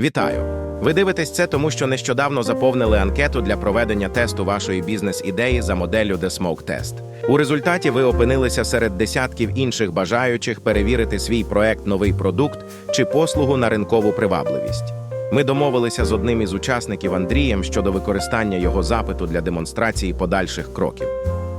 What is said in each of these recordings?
Вітаю! Ви дивитесь це тому, що нещодавно заповнили анкету для проведення тесту вашої бізнес-ідеї за моделлю The Smoke Test. У результаті ви опинилися серед десятків інших бажаючих перевірити свій проект новий продукт чи послугу на ринкову привабливість. Ми домовилися з одним із учасників Андрієм щодо використання його запиту для демонстрації подальших кроків.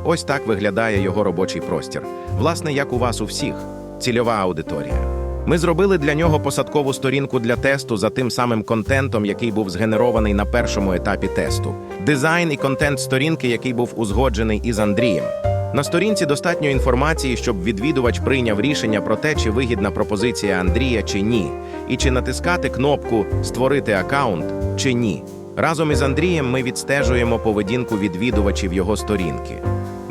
Ось так виглядає його робочий простір. Власне, як у вас у всіх, цільова аудиторія. Ми зробили для нього посадкову сторінку для тесту за тим самим контентом, який був згенерований на першому етапі тесту. Дизайн і контент сторінки, який був узгоджений із Андрієм. На сторінці достатньо інформації, щоб відвідувач прийняв рішення про те, чи вигідна пропозиція Андрія чи ні, і чи натискати кнопку Створити аккаунт чи ні. Разом із Андрієм ми відстежуємо поведінку відвідувачів його сторінки.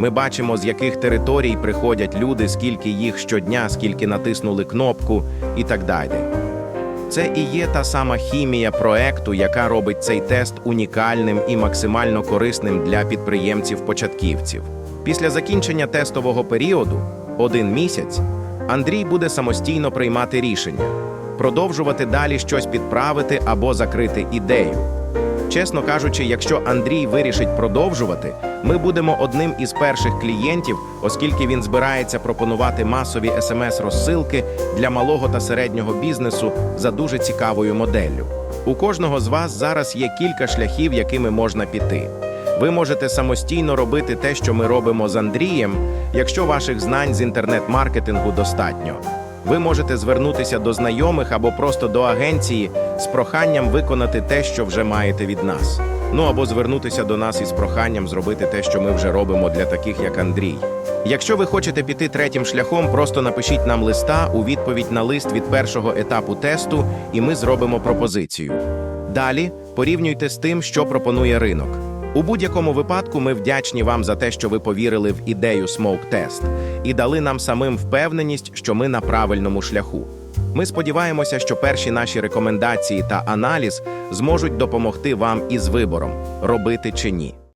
Ми бачимо, з яких територій приходять люди, скільки їх щодня, скільки натиснули кнопку і так далі. Це і є та сама хімія проекту, яка робить цей тест унікальним і максимально корисним для підприємців-початківців. Після закінчення тестового періоду, один місяць, Андрій буде самостійно приймати рішення, продовжувати далі щось підправити або закрити ідею. Чесно кажучи, якщо Андрій вирішить продовжувати, ми будемо одним із перших клієнтів, оскільки він збирається пропонувати масові смс-розсилки для малого та середнього бізнесу за дуже цікавою моделлю. У кожного з вас зараз є кілька шляхів, якими можна піти. Ви можете самостійно робити те, що ми робимо з Андрієм, якщо ваших знань з інтернет-маркетингу достатньо. Ви можете звернутися до знайомих або просто до агенції з проханням виконати те, що вже маєте від нас. Ну або звернутися до нас із проханням зробити те, що ми вже робимо для таких, як Андрій. Якщо ви хочете піти третім шляхом, просто напишіть нам листа у відповідь на лист від першого етапу тесту, і ми зробимо пропозицію. Далі порівнюйте з тим, що пропонує ринок. У будь-якому випадку ми вдячні вам за те, що ви повірили в ідею Smoke Test і дали нам самим впевненість, що ми на правильному шляху. Ми сподіваємося, що перші наші рекомендації та аналіз зможуть допомогти вам із вибором, робити чи ні.